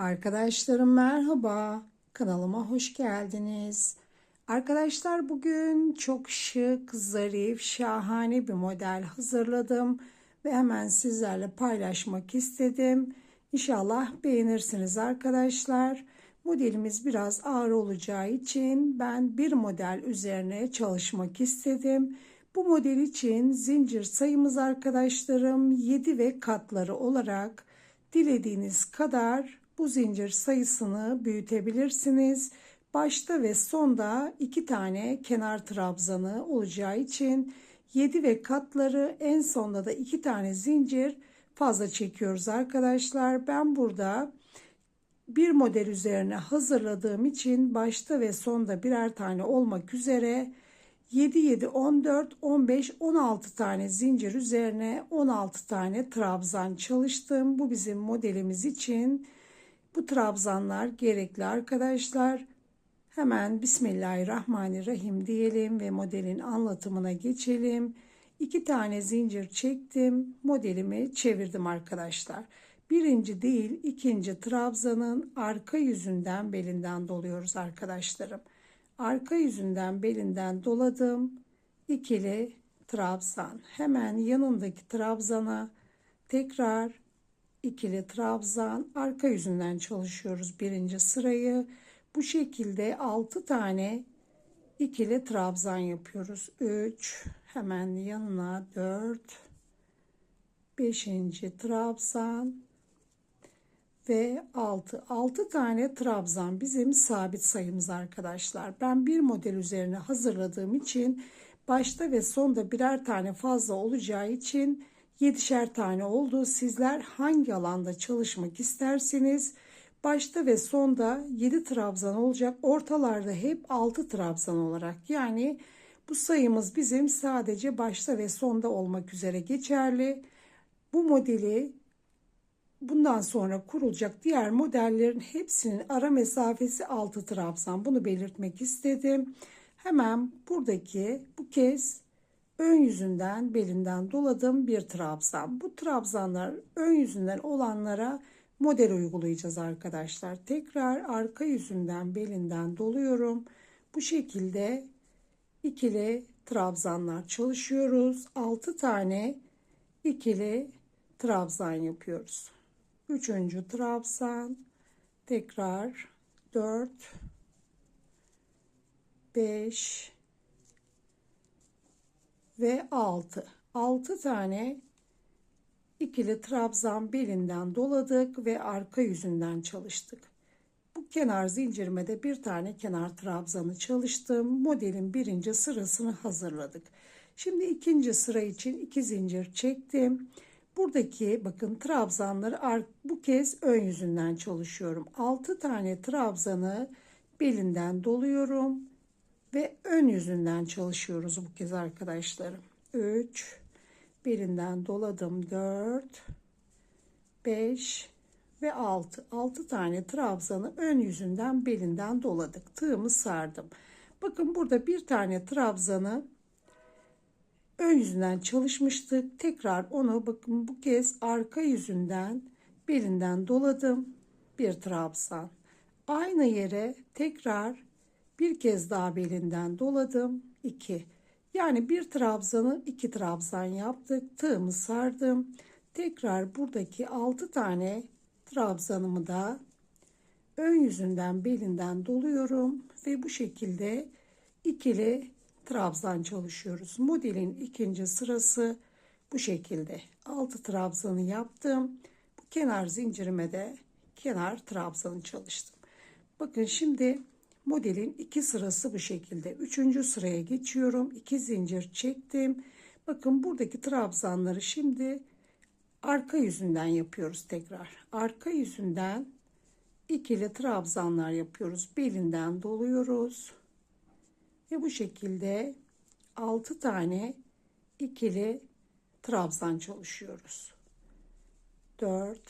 Arkadaşlarım merhaba. Kanalıma hoş geldiniz. Arkadaşlar bugün çok şık, zarif, şahane bir model hazırladım ve hemen sizlerle paylaşmak istedim. İnşallah beğenirsiniz arkadaşlar. Modelimiz biraz ağır olacağı için ben bir model üzerine çalışmak istedim. Bu model için zincir sayımız arkadaşlarım 7 ve katları olarak dilediğiniz kadar bu zincir sayısını büyütebilirsiniz. Başta ve sonda iki tane kenar trabzanı olacağı için 7 ve katları en sonda da iki tane zincir fazla çekiyoruz arkadaşlar. Ben burada bir model üzerine hazırladığım için başta ve sonda birer tane olmak üzere 7 7 14 15 16 tane zincir üzerine 16 tane trabzan çalıştım. Bu bizim modelimiz için bu trabzanlar gerekli arkadaşlar. Hemen Bismillahirrahmanirrahim diyelim ve modelin anlatımına geçelim. İki tane zincir çektim. Modelimi çevirdim arkadaşlar. Birinci değil ikinci trabzanın arka yüzünden belinden doluyoruz arkadaşlarım. Arka yüzünden belinden doladım. İkili trabzan. Hemen yanındaki trabzana tekrar ikili trabzan arka yüzünden çalışıyoruz birinci sırayı. Bu şekilde 6 tane ikili trabzan yapıyoruz. 3 hemen yanına 4 5. trabzan ve 6. 6 tane trabzan bizim sabit sayımız arkadaşlar. Ben bir model üzerine hazırladığım için başta ve sonda birer tane fazla olacağı için 7'şer tane oldu. Sizler hangi alanda çalışmak isterseniz başta ve sonda 7 trabzan olacak. Ortalarda hep 6 trabzan olarak. Yani bu sayımız bizim sadece başta ve sonda olmak üzere geçerli. Bu modeli bundan sonra kurulacak diğer modellerin hepsinin ara mesafesi 6 trabzan. Bunu belirtmek istedim. Hemen buradaki bu kez ön yüzünden belinden doladım bir trabzan. Bu trabzanlar ön yüzünden olanlara model uygulayacağız arkadaşlar. Tekrar arka yüzünden belinden doluyorum. Bu şekilde ikili trabzanlar çalışıyoruz. 6 tane ikili trabzan yapıyoruz. Üçüncü trabzan tekrar 4 5 ve 6 6 tane ikili trabzan belinden doladık ve arka yüzünden çalıştık. Bu kenar zincirime de bir tane kenar trabzanı çalıştım. Modelin birinci sırasını hazırladık. Şimdi ikinci sıra için iki zincir çektim. Buradaki bakın trabzanları bu kez ön yüzünden çalışıyorum. 6 tane trabzanı belinden doluyorum ve ön yüzünden çalışıyoruz bu kez arkadaşlarım. 3 belinden doladım. 4 5 ve 6 6 tane trabzanı ön yüzünden belinden doladık. Tığımı sardım. Bakın burada bir tane trabzanı ön yüzünden çalışmıştık. Tekrar onu bakın bu kez arka yüzünden belinden doladım. Bir trabzan. Aynı yere tekrar bir kez daha belinden doladım 2 yani bir trabzanı iki trabzan yaptık tığımı sardım. Tekrar buradaki 6 tane trabzanımı da ön yüzünden belinden doluyorum ve bu şekilde ikili trabzan çalışıyoruz. Modelin ikinci sırası bu şekilde. 6 trabzanı yaptım. Bu kenar zincirime de kenar trabzanı çalıştım. Bakın şimdi Modelin iki sırası bu şekilde. Üçüncü sıraya geçiyorum. İki zincir çektim. Bakın buradaki trabzanları şimdi arka yüzünden yapıyoruz tekrar. Arka yüzünden ikili trabzanlar yapıyoruz. Belinden doluyoruz. Ve bu şekilde 6 tane ikili trabzan çalışıyoruz. 4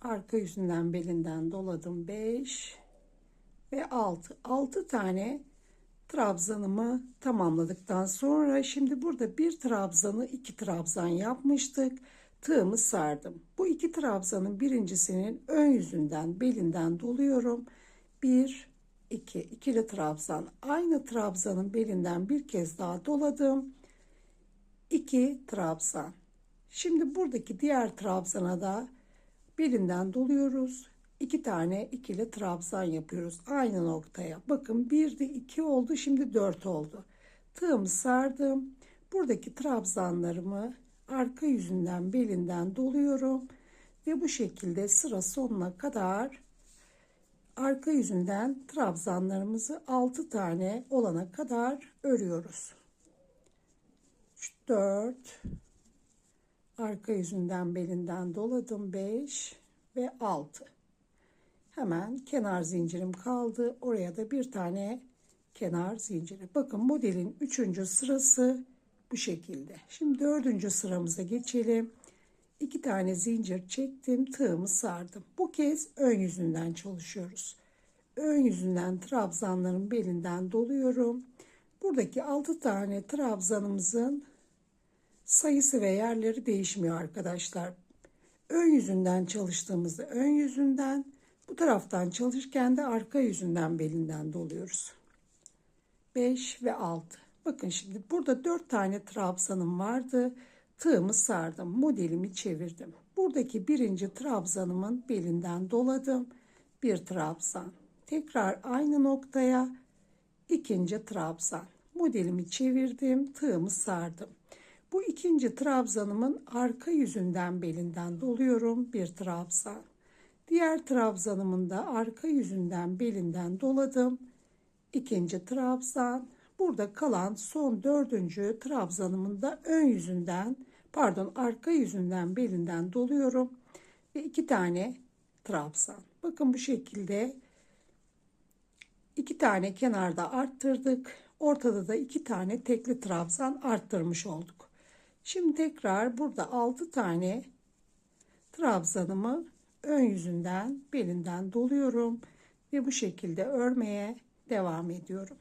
arka yüzünden belinden doladım 5 ve 6. 6 tane trabzanımı tamamladıktan sonra şimdi burada bir trabzanı iki trabzan yapmıştık. tığımı sardım. Bu iki trabzanın birincisinin ön yüzünden belinden doluyorum. Bir, iki, ikili trabzan. Aynı trabzanın belinden bir kez daha doladım. İki trabzan. Şimdi buradaki diğer trabzana da belinden doluyoruz. İki tane ikili trabzan yapıyoruz aynı noktaya. Bakın bir de iki oldu şimdi dört oldu. Tığımı sardım. Buradaki trabzanlarımı arka yüzünden belinden doluyorum ve bu şekilde sıra sonuna kadar arka yüzünden trabzanlarımızı 6 tane olana kadar örüyoruz. 4 arka yüzünden belinden doladım 5 ve 6 hemen kenar zincirim kaldı oraya da bir tane kenar zinciri bakın modelin 3. sırası bu şekilde şimdi 4. sıramıza geçelim 2 tane zincir çektim tığımı sardım bu kez ön yüzünden çalışıyoruz ön yüzünden trabzanların belinden doluyorum buradaki 6 tane trabzanımızın sayısı ve yerleri değişmiyor arkadaşlar. Ön yüzünden çalıştığımızda ön yüzünden, bu taraftan çalışırken de arka yüzünden belinden doluyoruz. 5 ve 6. Bakın şimdi burada 4 tane trabzanım vardı. Tığımı sardım, modelimi çevirdim. Buradaki birinci trabzanımın belinden doladım. Bir trabzan. Tekrar aynı noktaya ikinci trabzan. Modelimi çevirdim, tığımı sardım. Bu ikinci trabzanımın arka yüzünden belinden doluyorum bir trabzan. Diğer trabzanımın da arka yüzünden belinden doladım. ikinci trabzan. Burada kalan son dördüncü trabzanımın da ön yüzünden pardon arka yüzünden belinden doluyorum. Ve iki tane trabzan. Bakın bu şekilde iki tane kenarda arttırdık. Ortada da iki tane tekli trabzan arttırmış olduk. Şimdi tekrar burada 6 tane trabzanımı ön yüzünden belinden doluyorum ve bu şekilde örmeye devam ediyorum.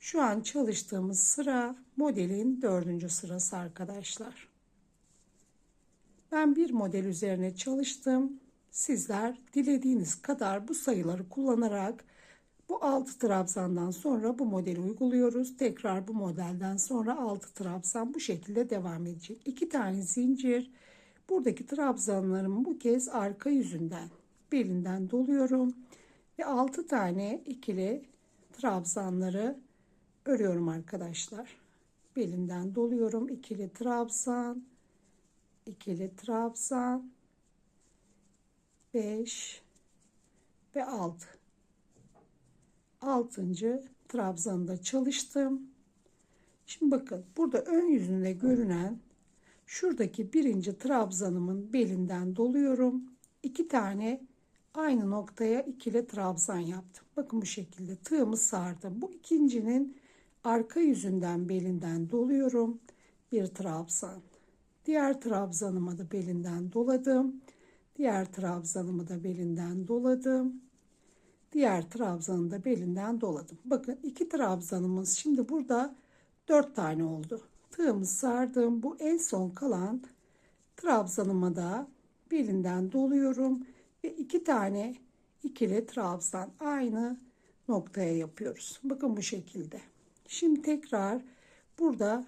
Şu an çalıştığımız sıra modelin dördüncü sırası arkadaşlar. Ben bir model üzerine çalıştım. Sizler dilediğiniz kadar bu sayıları kullanarak bu 6 trabzandan sonra bu modeli uyguluyoruz. Tekrar bu modelden sonra 6 trabzan bu şekilde devam edecek. 2 tane zincir. Buradaki trabzanlarımı bu kez arka yüzünden belinden doluyorum. Ve 6 tane ikili trabzanları örüyorum arkadaşlar. Belinden doluyorum. ikili trabzan. ikili trabzan. 5 ve 6 6. trabzanda çalıştım. Şimdi bakın burada ön yüzünde görünen şuradaki birinci trabzanımın belinden doluyorum. İki tane aynı noktaya ikili trabzan yaptım. Bakın bu şekilde tığımı sardım. Bu ikincinin arka yüzünden belinden doluyorum. Bir trabzan. Diğer trabzanıma da belinden doladım. Diğer trabzanımı da belinden doladım. Diğer trabzanı da belinden doladım. Bakın iki trabzanımız şimdi burada dört tane oldu. Tığımı sardım. Bu en son kalan trabzanıma da belinden doluyorum. Ve iki tane ikili trabzan aynı noktaya yapıyoruz. Bakın bu şekilde. Şimdi tekrar burada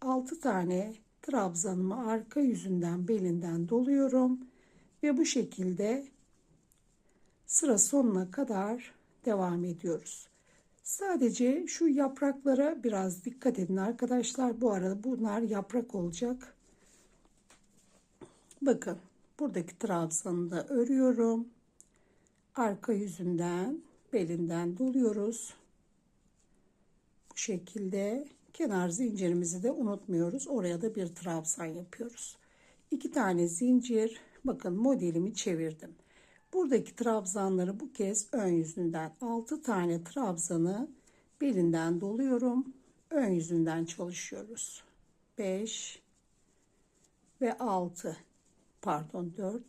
6 tane trabzanımı arka yüzünden belinden doluyorum ve bu şekilde sıra sonuna kadar devam ediyoruz. Sadece şu yapraklara biraz dikkat edin arkadaşlar. Bu arada bunlar yaprak olacak. Bakın buradaki trabzanı da örüyorum. Arka yüzünden belinden doluyoruz. Bu şekilde kenar zincirimizi de unutmuyoruz. Oraya da bir trabzan yapıyoruz. İki tane zincir. Bakın modelimi çevirdim. Buradaki trabzanları bu kez ön yüzünden 6 tane trabzanı belinden doluyorum. Ön yüzünden çalışıyoruz. 5 ve 6 pardon 4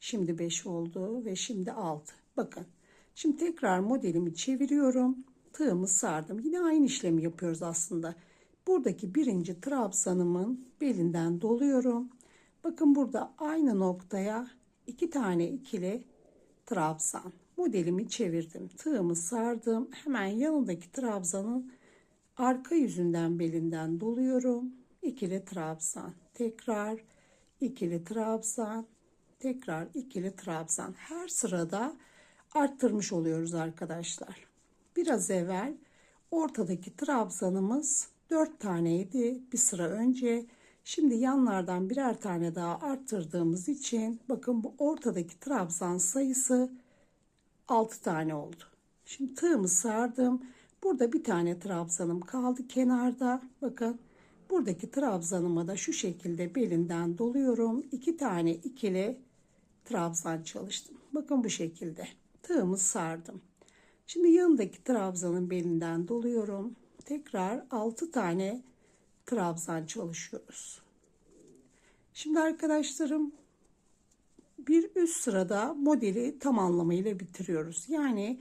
şimdi 5 oldu ve şimdi 6 bakın şimdi tekrar modelimi çeviriyorum. Tığımı sardım. Yine aynı işlemi yapıyoruz aslında. Buradaki birinci trabzanımın belinden doluyorum. Bakın burada aynı noktaya iki tane ikili trabzan. Modelimi çevirdim. Tığımı sardım. Hemen yanındaki trabzanın arka yüzünden belinden doluyorum. İkili trabzan. Tekrar ikili trabzan. Tekrar ikili trabzan. Her sırada arttırmış oluyoruz arkadaşlar. Biraz evvel ortadaki trabzanımız 4 taneydi bir sıra önce. Şimdi yanlardan birer tane daha arttırdığımız için bakın bu ortadaki trabzan sayısı 6 tane oldu. Şimdi tığımı sardım. Burada bir tane trabzanım kaldı kenarda. Bakın buradaki trabzanıma da şu şekilde belinden doluyorum. 2 tane ikili trabzan çalıştım. Bakın bu şekilde. Tığımı sardım. Şimdi yanındaki trabzanın belinden doluyorum. Tekrar 6 tane trabzan çalışıyoruz. Şimdi arkadaşlarım bir üst sırada modeli tamamlamayla bitiriyoruz. Yani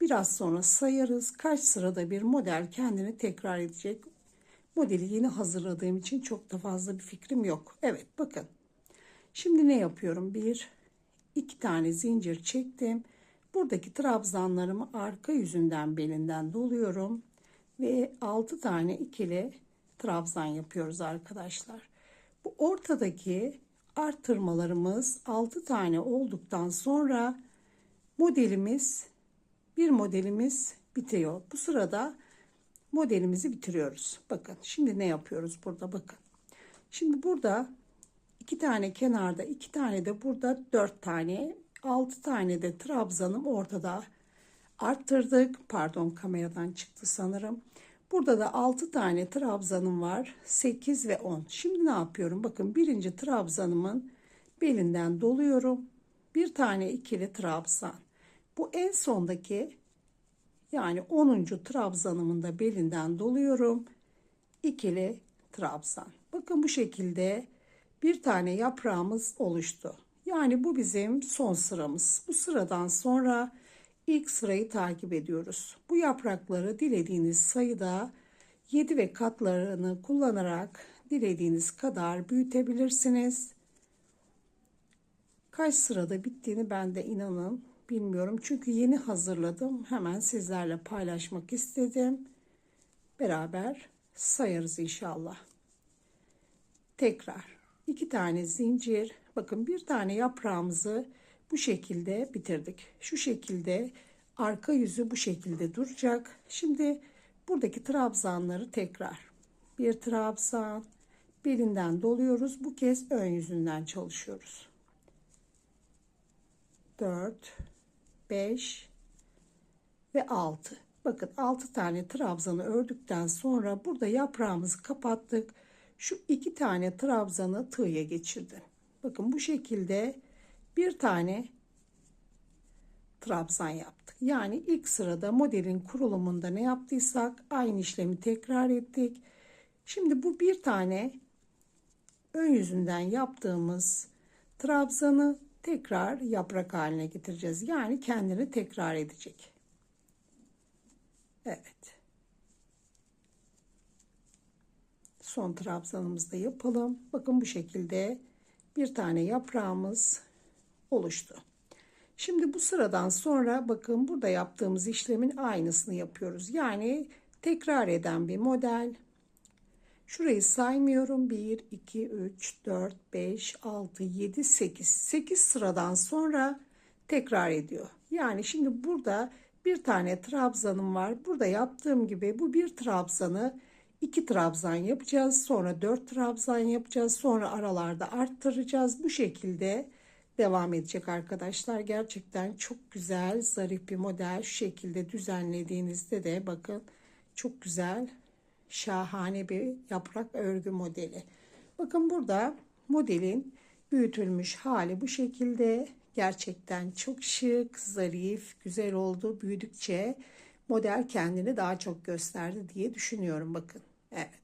biraz sonra sayarız kaç sırada bir model kendini tekrar edecek. Modeli yeni hazırladığım için çok da fazla bir fikrim yok. Evet bakın. Şimdi ne yapıyorum? Bir, iki tane zincir çektim. Buradaki trabzanlarımı arka yüzünden belinden doluyorum. Ve 6 tane ikili trabzan yapıyoruz arkadaşlar. Bu ortadaki artırmalarımız 6 tane olduktan sonra modelimiz bir modelimiz bitiyor. Bu sırada modelimizi bitiriyoruz. Bakın şimdi ne yapıyoruz burada bakın. Şimdi burada iki tane kenarda iki tane de burada dört tane 6 tane de trabzanım ortada arttırdık. Pardon kameradan çıktı sanırım. Burada da 6 tane trabzanım var. 8 ve 10. Şimdi ne yapıyorum? Bakın birinci trabzanımın belinden doluyorum. Bir tane ikili trabzan. Bu en sondaki yani 10. trabzanımın da belinden doluyorum. İkili trabzan. Bakın bu şekilde bir tane yaprağımız oluştu. Yani bu bizim son sıramız. Bu sıradan sonra ilk sırayı takip ediyoruz. Bu yaprakları dilediğiniz sayıda 7 ve katlarını kullanarak dilediğiniz kadar büyütebilirsiniz. Kaç sırada bittiğini ben de inanın bilmiyorum. Çünkü yeni hazırladım. Hemen sizlerle paylaşmak istedim. Beraber sayarız inşallah. Tekrar iki tane zincir. Bakın bir tane yaprağımızı bu şekilde bitirdik. Şu şekilde arka yüzü bu şekilde duracak. Şimdi buradaki trabzanları tekrar bir trabzan belinden doluyoruz. Bu kez ön yüzünden çalışıyoruz. 4 5 ve 6. Bakın 6 tane trabzanı ördükten sonra burada yaprağımızı kapattık. Şu iki tane trabzanı tığya geçirdim. Bakın bu şekilde bir tane trabzan yaptık. Yani ilk sırada modelin kurulumunda ne yaptıysak aynı işlemi tekrar ettik. Şimdi bu bir tane ön yüzünden yaptığımız trabzanı tekrar yaprak haline getireceğiz. Yani kendini tekrar edecek. Evet. Son trabzanımızı da yapalım. Bakın bu şekilde bir tane yaprağımız oluştu. Şimdi bu sıradan sonra bakın burada yaptığımız işlemin aynısını yapıyoruz. Yani tekrar eden bir model. Şurayı saymıyorum. 1, 2, 3, 4, 5, 6, 7, 8. 8 sıradan sonra tekrar ediyor. Yani şimdi burada bir tane trabzanım var. Burada yaptığım gibi bu bir trabzanı 2 trabzan yapacağız. Sonra 4 trabzan yapacağız. Sonra aralarda arttıracağız. Bu şekilde devam edecek arkadaşlar. Gerçekten çok güzel, zarif bir model. Şu şekilde düzenlediğinizde de bakın çok güzel, şahane bir yaprak örgü modeli. Bakın burada modelin büyütülmüş hali bu şekilde. Gerçekten çok şık, zarif, güzel oldu. Büyüdükçe model kendini daha çok gösterdi diye düşünüyorum bakın. Evet.